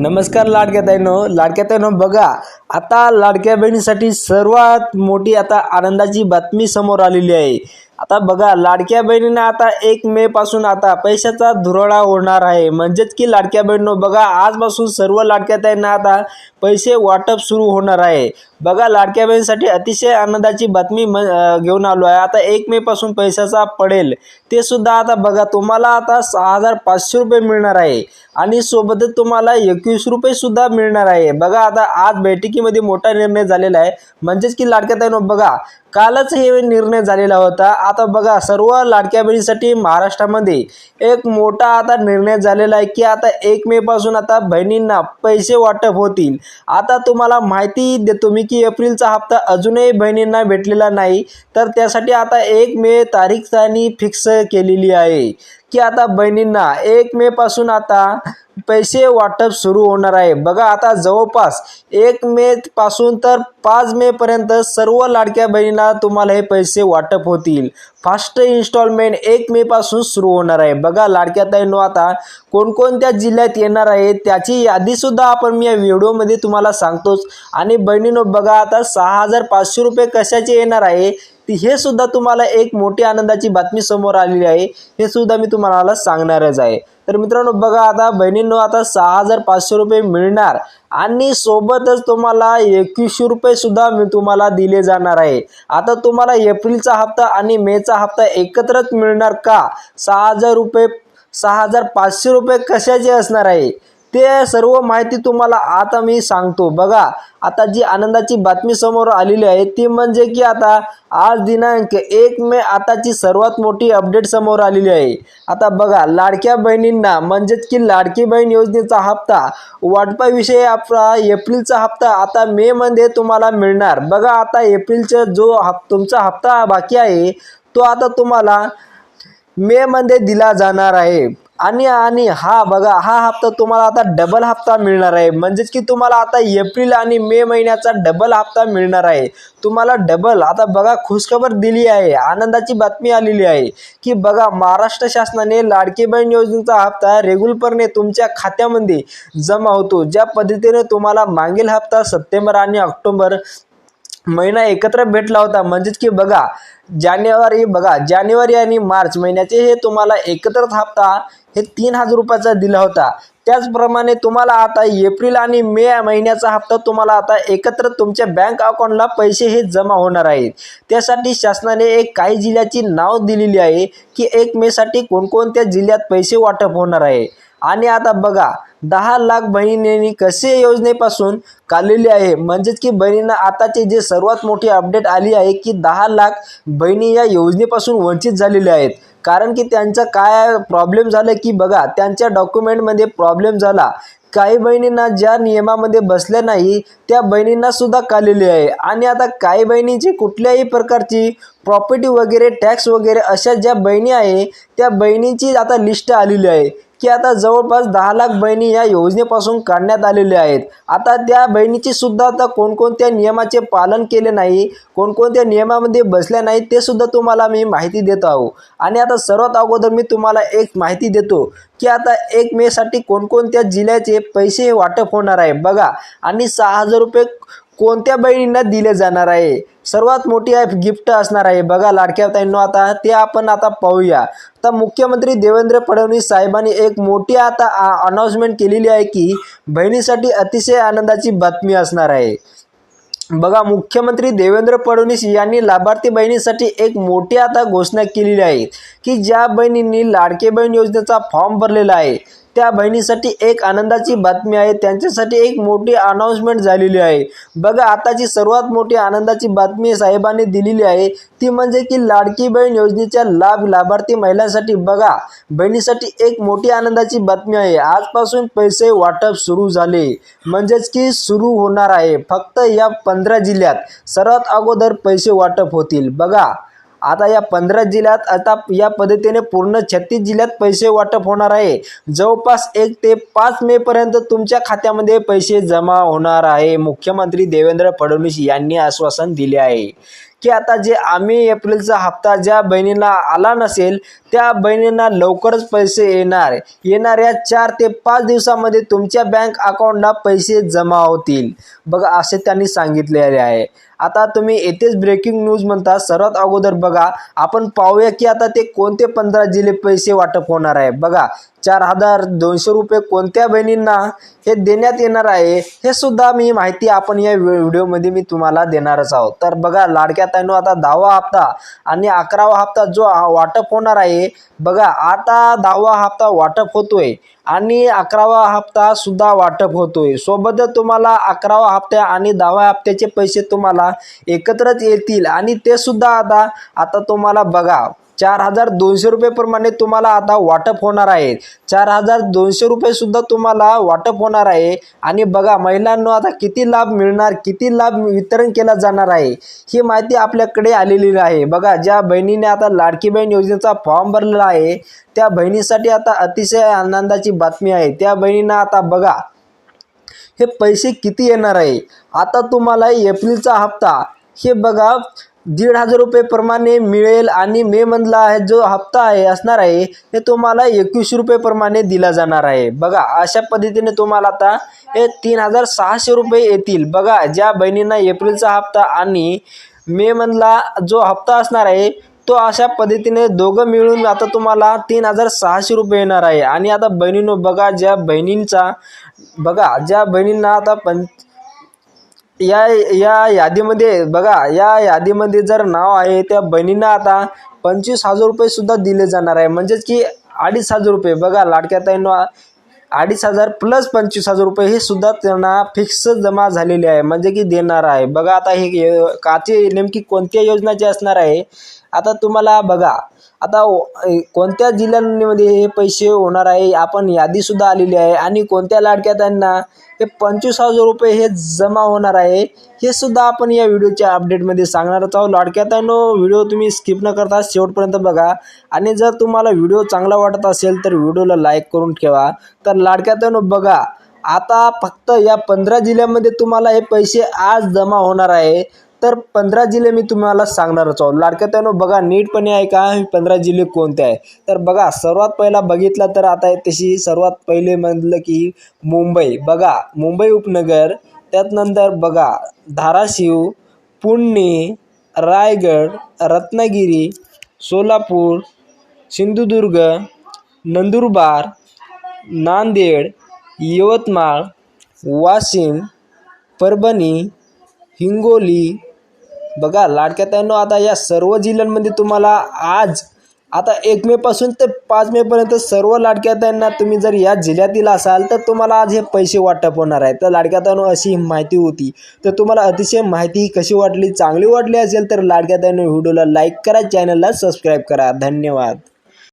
नमस्कार लाडक्या ताईनो. लाडक्या ताईनो बघा आता लाडक्या बहिणीसाठी सर्वात मोठी आता आनंदाची बातमी समोर आलेली आहे. आता बघा लाडक्या बहिणींना आता एक मे पासून आता पैशाचा धुरळा होणार आहे. म्हणजेच की लाडक्या बहिणीनो बघा आजपासून सर्व लाडक्या ताईंना आता पैसे वाटप सुरू होणार आहे. बघा लाडक्या बहिणीसाठी अतिशय आनंदाची बातमी म घेऊन आलो आहे. आता एक मे पासून पैशाचा पडेल ते सुद्धा आता बघा तुम्हाला आता सहा हजार पाचशे रुपये मिळणार आहे. आणि सोबतच तुम्हाला एकवीस रुपये सुद्धा मिळणार आहे. बघा आता आज बैठकीमध्ये मोठा निर्णय झालेला आहे. म्हणजेच की लाडक्या ताईनो बघा कालच हे निर्णय झालेला होता. आता बघा सर्व लाडक्या बहिणीसाठी महाराष्ट्रामध्ये एक मोठा आता निर्णय झालेला आहे की आता एक मे पासून आता बहिणींना पैसे वाटप होतील. आता तुम्हाला माहिती देतो मी की एप्रिलचा हप्ता अजूनही बहिणींना भेटलेला नाही. तर त्यासाठी आता एक मे तारीख त्यांनी फिक्स केलेली आहे. की आता बहिणींना एक मे पासून आता पैसे वाटप सुरू होणार आहे. बघा आता जवळपास एक मे पासून तर पाच मे पर्यंत सर्व लाडक्या बहिणींना तुम्हाला हे पैसे वाटप होतील. फास्ट इन्स्टॉलमेंट एक मे पासून सुरू होणार आहे. बघा लाडक्या ताईनो आता कोणकोणत्या जिल्ह्यात येणार आहे त्याची यादी सुद्धा आपण मी या व्हिडिओमध्ये तुम्हाला सांगतोच. आणि बहिणीनो बघा आता सहा हजार पाचशे रुपये कशाचे येणार आहे? ती हे सुद्धा तुम्हाला एक मोठी आनंदाची बातमी समोर आलेली आहे. हे सुद्धा मी तुम्हाला सांगणारच आहे. तर मित्रांनो बघा आता बहिणींनो आता सहा हजार पाचशे रुपये मिळणार आणि सोबतच तुम्हाला एकवीसशे रुपये सुद्धा मी तुम्हाला दिले जाणार आहे. आता तुम्हाला एप्रिलचा हप्ता आणि मेचा हप्ता एकत्रच मिळणार का? सहा हजार रुपये सहा हजार पाचशे रुपये कशाचे असणार आहे? ते सर्व माहिती तुम्हाला आता मी सांगतो. बघा आता जी आनंदाची बातमी समोर आलेली आहे ती म्हणजे की आता आज दिनांक एक मे आताची सर्वात मोठी अपडेट समोर आलेली आहे. आता बघा लाडक्या बहिणींना म्हणजेच की लाडकी बहीण योजनेचा हप्ता वाटपाविषयी आपला एप्रिलचा हप्ता आता मे मध्ये तुम्हाला मिळणार. बघा आता एप्रिलचा जो हप तुमचा हप्ता बाकी आहे तो आता तुम्हाला मे मध्ये दिला जाणार आहे. आणि आणि हा बघा हा हप्ता तुम्हाला आता डबल हप्ता मिळणार आहे. म्हणजेच की तुम्हाला आता एप्रिल आणि मे महिन्याचा डबल हप्ता मिळणार आहे. तुम्हाला डबल आता बघा खुशखबर दिली आहे. आनंदाची बातमी आलेली आहे. की बघा महाराष्ट्र शासनाने लाडकी बहीण योजनेचा हप्ता रेग्युलरपणे तुमच्या खात्यामध्ये जमा होतो. ज्या पद्धतीने तुम्हाला मागील हप्ता सप्टेंबर आणि ऑक्टोबर महिना एकत्र भेटला होता. म्हणजेच की बघा जानेवारी बघा जानेवारी आणि मार्च महिन्याचे हे तुम्हाला एकत्रच हप्ता हे तीन हजार रुपयाचा दिला होता. त्याचप्रमाणे तुम्हाला आता एप्रिल आणि मे महिन्याचा हप्ता तुम्हाला आता एकत्र तुमच्या बँक अकाउंटला पैसे हे जमा होणार आहेत. त्यासाठी शासनाने एक काही जिल्ह्याची नाव दिलेली आहे की एक मेसाठी कोणकोणत्या जिल्ह्यात पैसे वाटप होणार आहे. आणि आता बघा दहा लाख बहिणींनी कसे योजनेपासून काढलेली आहे? म्हणजेच की बहिणींना आताचे जे सर्वात मोठी अपडेट आली आहे की दहा लाख बहिणी या योजनेपासून वंचित झालेल्या आहेत. कारण की त्यांचा काय प्रॉब्लेम झालं की बघा त्यांच्या डॉक्युमेंटमध्ये प्रॉब्लेम झाला. काही बहिणींना ज्या नियमामध्ये बसल्या नाही त्या बहिणींना सुद्धा काढलेली आहे. आणि आता काही बहिणींची कुठल्याही प्रकारची प्रॉपर्टी वगैरे टॅक्स वगैरे अशा ज्या बहिणी आहे त्या बहिणींची आता लिस्ट आलेली आहे. की आता जवळपास दहा लाख बहिणी या योजनेपासून काढण्यात आलेल्या आहेत. आता त्या बहिणीची सुद्धा आता कोणकोणत्या नियमाचे पालन केले नाही कोणकोणत्या नियमामध्ये बसल्या नाही ते सुद्धा तुम्हाला मी माहिती देत आहो आणि आता सर्वात अगोदर मी तुम्हाला एक माहिती देतो की आता एक मेसाठी कोणकोणत्या जिल्ह्याचे पैसे वाटप होणार आहे. बघा आणि सहा हजार रुपये कोणत्या बहिणींना दिले जाणार आहे? सर्वात मोठी आहे गिफ्ट असणार आहे. बघा लाडक्या ताईंनो आता ते आपण आता पाहूया. तर मुख्यमंत्री देवेंद्र फडणवीस साहेबांनी एक मोठी आता अनाऊन्समेंट केलेली आहे की बहिणीसाठी अतिशय आनंदाची बातमी असणार आहे. बघा मुख्यमंत्री देवेंद्र फडणवीस यांनी लाभार्थी बहिणीसाठी एक मोठी आता घोषणा केलेली आहे की ज्या बहिणींनी लाडके बहीण योजनेचा फॉर्म भरलेला आहे त्या बहिणीसाठी एक आनंदाची बातमी आहे. त्यांच्यासाठी एक मोठी अनाऊन्समेंट झालेली आहे. बघा आताची सर्वात मोठी आनंदाची बातमी साहेबांनी दिलेली आहे. ती म्हणजे की लाडकी बहीण योजनेचा लाभ लाभार्थी महिलांसाठी बघा बहिणीसाठी एक मोठी आनंदाची बातमी आहे. आजपासून पैसे वाटप सुरू झाले. म्हणजेच की सुरू होणार आहे. फक्त या पंधरा जिल्ह्यात सर्वात अगोदर पैसे वाटप होतील. बघा आता या पंधरा जिल्ह्यात आता या पद्धतीने पूर्ण छत्तीस जिल्ह्यात पैसे वाटप होणार आहे. जवळपास एक ते पाच मे पर्यंत तुमच्या खात्यामध्ये पैसे जमा होणार आहे मुख्यमंत्री देवेंद्र फडणवीस यांनी आश्वासन दिले आहे. की आता जे आम्ही एप्रिलचा हप्ता ज्या बहिणींना आला नसेल त्या बहिणींना लवकरच पैसे येणार. येणाऱ्या चार ते पाच दिवसामध्ये तुमच्या बँक अकाउंटला पैसे जमा होतील. बघा असे त्यांनी सांगितलेले आहे. आता तुम्ही येथेच ब्रेकिंग न्यूज म्हणता सर्वात अगोदर बघा आपण पाहूया की आता ते कोणते पंधरा जिल्हे पैसे वाटप होणार आहे. बघा चार हजार दोनशे रुपये कोणत्या बहिणींना हे देण्यात येणार आहे हे सुद्धा मी माहिती आपण या व्हिडिओमध्ये मी तुम्हाला देणारच आहोत. तर बघा लाडक्या ताईनो आता दहावा हप्ता आणि अकरावा हप्ता जो हा वाटप होणार आहे बघा आता दहावा हप्ता वाटप होतोय. आणि अकरावा हप्ता सुद्धा वाटप होतोय. सोबतच तुम्हाला अकरावा हप्त्या आणि दहाव्या हप्त्याचे पैसे तुम्हाला एकत्रच येतील आणि ते सुद्धा आता आता तुम्हाला बघा. चार हजार दोनशे रुपयेप्रमाणे तुम्हाला आता वाटप होणार आहे. चार हजार दोनशे रुपयेसुद्धा तुम्हाला वाटप होणार आहे. आणि बघा महिलांना आता किती लाभ मिळणार किती लाभ वितरण केला जाणार आहे ही माहिती आपल्याकडे आलेली आहे. बघा ज्या बहिणीने आता लाडकी बहीण योजनेचा फॉर्म भरलेला आहे त्या बहिणीसाठी आता अतिशय आनंदाची बातमी आहे. त्या बहिणींना आता बघा हे पैसे किती येणार आहे? आता तुम्हाला एप्रिलचा हप्ता हे बघा दीड हजार रुपये प्रमाणे मिळेल आणि मे मधला आहे जो हप्ता आहे असणार आहे हे तुम्हाला एकवीसशे रुपये प्रमाणे दिला जाणार आहे. बघा अशा पद्धतीने तुम्हाला आता हे तीन हजार सहाशे रुपये येतील. बघा ज्या बहिणींना एप्रिलचा हप्ता आणि मे मधला जो हप्ता असणार आहे तो अशा पद्धतीने दोघं मिळून आता तुम्हाला तीन हजार सहाशे रुपये येणार आहे. आणि आता बहिणीनो बघा ज्या बहिणींचा बघा ज्या बहिणींना आता पं या या यादीमध्ये बघा या यादीमध्ये जर नाव आहे त्या बहिणींना आता पंचवीस हजार रुपयेसुद्धा दिले जाणार आहे. म्हणजेच की अडीच हजार रुपये. बघा लाडक्या ताईंना अडीच हजार प्लस पंचवीस हजार रुपये हे सुद्धा त्यांना फिक्स जमा झालेले आहे. म्हणजे की देणार आहे. बघा आता हे काचे नेमकी कोणत्या योजनाची असणार आहे आता तुम्हाला बघा आता कोणत्या जिल्ह्यांमध्ये हे पैसे होणार आहे? आपण यादीसुद्धा आलेली आहे. आणि कोणत्या लाडक्या त्यांना हे पंचवीस हजार रुपये हे जमा होणार आहे हे सुद्धा आपण या व्हिडिओच्या अपडेटमध्ये सांगणारच आहोत. लाडक्या व्हिडिओ तुम्ही स्किप न करता शेवटपर्यंत बघा. आणि जर तुम्हाला व्हिडिओ चांगला वाटत असेल तर व्हिडिओला लाईक करून ठेवा. तर लाडक्या बघा आता फक्त या पंधरा जिल्ह्यामध्ये तुम्हाला हे पैसे आज जमा होणार आहे. तर पंधरा जिल्हे मी तुम्हाला सांगणारच आहोत. लाडक्या त्यानं बघा नीटपणे आहे का? हे पंधरा जिल्हे कोणते आहे? तर बघा सर्वात पहिला बघितला तर आता तशी सर्वात पहिले म्हटलं की मुंबई. बघा मुंबई उपनगर त्यात नंतर बघा धाराशिव पुणे रायगड रत्नागिरी सोलापूर सिंधुदुर्ग नंदुरबार नांदेड यवतमाळ वाशिम परभणी हिंगोली बघा लाडक्याताईंनो आता या सर्व जिल्ह्यांमध्ये तुम्हाला आज आता एक मेपासून ते पाच मेपर्यंत सर्व लाडक्याताईंना तुम्ही जर या जिल्ह्यातील असाल तर तुम्हाला आज हे पैसे वाटप होणार आहे तर लाडक्याताईनो अशी माहिती होती. तर तुम्हाला अतिशय माहिती कशी वाटली चांगली वाटली असेल तर लाडक्याताईनो व्हिडिओला लाईक करा चॅनलला सबस्क्राईब करा. धन्यवाद.